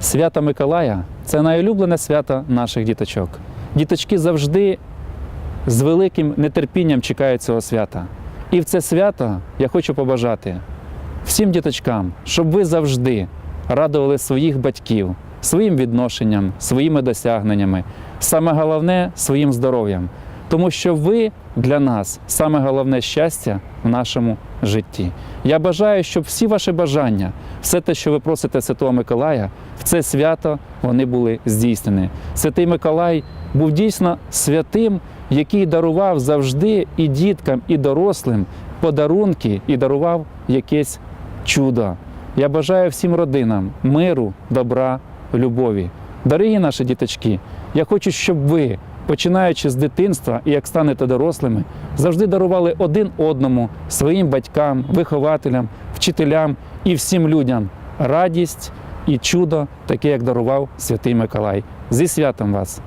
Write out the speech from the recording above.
Свято Миколая це найулюблене свято наших діточок. Діточки завжди з великим нетерпінням чекають цього свята. І в це свято я хочу побажати всім діточкам, щоб ви завжди радували своїх батьків своїм відношенням, своїми досягненнями, саме головне своїм здоров'ям. Тому що ви для нас саме головне щастя в нашому житті. Я бажаю, щоб всі ваші бажання, все те, що ви просите Святого Миколая, в це свято вони були здійснені. Святий Миколай був дійсно святим, який дарував завжди і діткам, і дорослим подарунки, і дарував якесь чудо. Я бажаю всім родинам миру, добра, любові. Дорогі наші діточки, я хочу, щоб ви, починаючи з дитинства і як станете дорослими, завжди дарували один одному, своїм батькам, вихователям, вчителям і всім людям радість і чудо, таке, як дарував Святий Миколай. Зі святом вас!